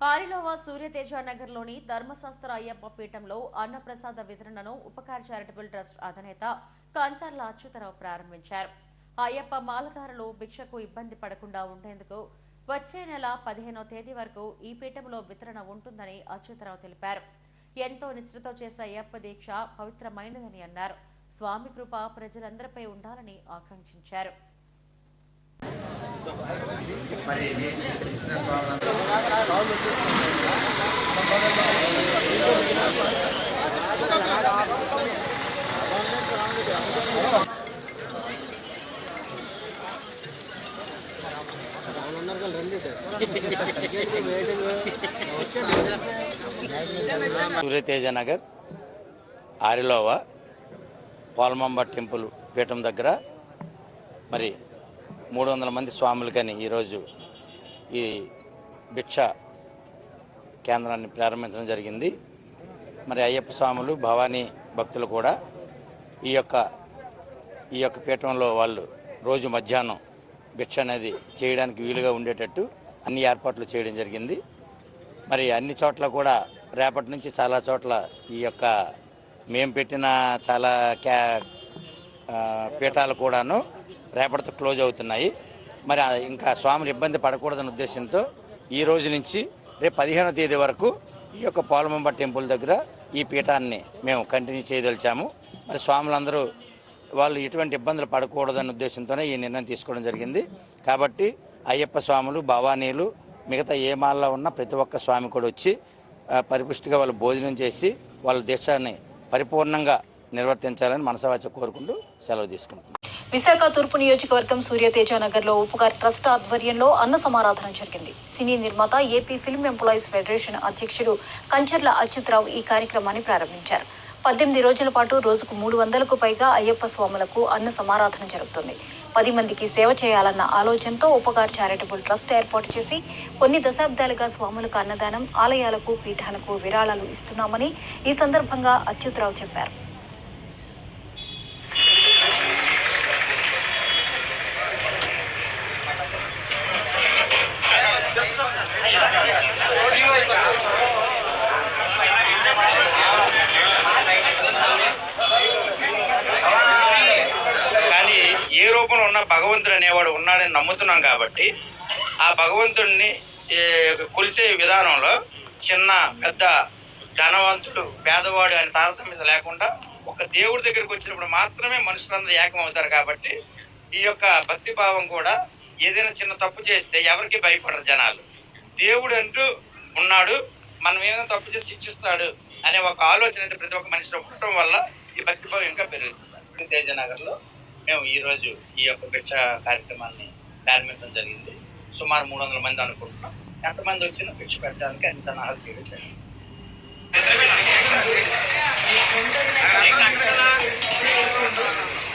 ఆరిలోవ సూర్యతేజ నగర్లోని ధర్మశాస్త్ర అయ్యప్ప పీఠంలో అన్నప్రసాద వితరణను ఉపకార్ చారిటబుల్ ట్రస్ట్ అధినేత కంచర్ల అచ్యుతరావు ప్రారంభించారు. అయ్యప్ప మాలధారులు భిక్షకు ఇబ్బంది పడకుండా ఉండేందుకు వచ్చే నెల పదిహేనో తేదీ వరకు ఈ పీఠంలో వితరణ ఉంటుందని అచ్యుతరావు తెలిపారు. ఎంతో నిష్ఠతో చేసే అయ్యప్ప దీక్ష పవిత్రమైనదని అన్నారు. స్వామి కృప ప్రజలందరిపై ఉండాలని ఆకాంక్షించారు. సూర్యతేజ నగర్ ఆరిలోవ పోలమాంబ టెంపుల్ పీఠం దగ్గర. మరి మూడు వందల మంది స్వాములకని ఈరోజు ఈ భిక్ష కేంద్రాన్ని ప్రారంభించడం జరిగింది. మరి అయ్యప్ప స్వాములు భవానీ భక్తులు కూడా ఈ యొక్క ఈ యొక్క పీఠంలో వాళ్ళు రోజు మధ్యాహ్నం భిక్ష అనేది చేయడానికి వీలుగా ఉండేటట్టు అన్ని ఏర్పాట్లు చేయడం జరిగింది. మరి అన్ని చోట్ల కూడా రేపటి నుంచి చాలా చోట్ల ఈ యొక్క మేము పెట్టిన చాలా క్యా పీఠాలు కూడాను రేపటితో క్లోజ్ అవుతున్నాయి. మరి ఇంకా స్వాములు ఇబ్బంది పడకూడదన్న ఉద్దేశంతో ఈ రోజు నుంచి రేపు పదిహేనో తేదీ వరకు ఈ యొక్క పోలమంబ టెంపుల్ దగ్గర ఈ పీఠాన్ని మేము కంటిన్యూ చేయదలిచాము. మరి స్వాములందరూ వాళ్ళు ఎటువంటి ఇబ్బందులు పడకూడదన్న ఉద్దేశంతోనే ఈ నిర్ణయం తీసుకోవడం జరిగింది. కాబట్టి అయ్యప్ప స్వాములు భవానీలు మిగతా ఏ మాల్లో ఉన్న ప్రతి ఒక్క స్వామి కూడా వచ్చి పరిపుష్టిగా వాళ్ళు భోజనం చేసి వాళ్ళ దీక్షాన్ని పరిపూర్ణంగా నిర్వర్తించాలని మనసవాచ కోరుకుంటూ సెలవు తీసుకుంటున్నాం. విశాఖ తూర్పు నియోజకవర్గం సూర్యతేజ నగర్లో ఉపకార్ ట్రస్ట్ ఆధ్వర్యంలో అన్న సమారాధన జరిగింది. సినీ నిర్మాత ఏపీ ఫిల్మ్ ఎంప్లాయీస్ ఫెడరేషన్ అధ్యక్షుడు కంచర్ల అచ్యుతరావు ఈ కార్యక్రమాన్ని ప్రారంభించారు. పద్దెనిమిది రోజుల పాటు రోజుకు మూడు వందలకు పైగా అయ్యప్ప స్వాములకు అన్న సమారాధన జరుగుతుంది. పది మందికి సేవ చేయాలన్న ఆలోచనతో ఉపకార్ చారిటబుల్ ట్రస్ట్ ఏర్పాటు చేసి కొన్ని దశాబ్దాలుగా స్వాములకు అన్నదానం ఆలయాలకు పీఠాలకు విరాళాలు ఇస్తున్నామని ఈ సందర్భంగా అచ్యుతరావు చెప్పారు కానీ ఏ రూపంలో ఉన్న భగవంతుడు అనేవాడు ఉన్నాడని నమ్ముతున్నాం కాబట్టి ఆ భగవంతుడిని కొలిసే విధానంలో చిన్న పెద్ద ధనవంతుడు పేదవాడు అని తారతమ్యత లేకుండా ఒక దేవుడి దగ్గరికి వచ్చినప్పుడు మాత్రమే మనుషులందరూ ఏకమవుతారు కాబట్టి ఈ యొక్క భక్తి భావం కూడా ఏదైనా చిన్న తప్పు చేస్తే ఎవరికి భయపడరు జనాలు. దేవుడు అంటూ ఉన్నాడు మనం ఏదైనా తప్పు చేసి శిక్షిస్తాడు అనే ఒక ఆలోచన అయితే ప్రతి ఒక్క మనిషిలో ఉండటం వల్ల ఈ భక్తి భావం ఇంకా పెరుగుతుంది. తేజనగర్లో మేము ఈరోజు ఈ యొక్క భిక్ష కార్యక్రమాన్ని ప్రారంభించడం జరిగింది సుమారు మూడు వందల మంది అనుకుంటున్నాం ఎంతమంది వచ్చినా భిక్ష పెట్టడానికి అన్ని సన్నాహాలు చేయడం జరిగింది you.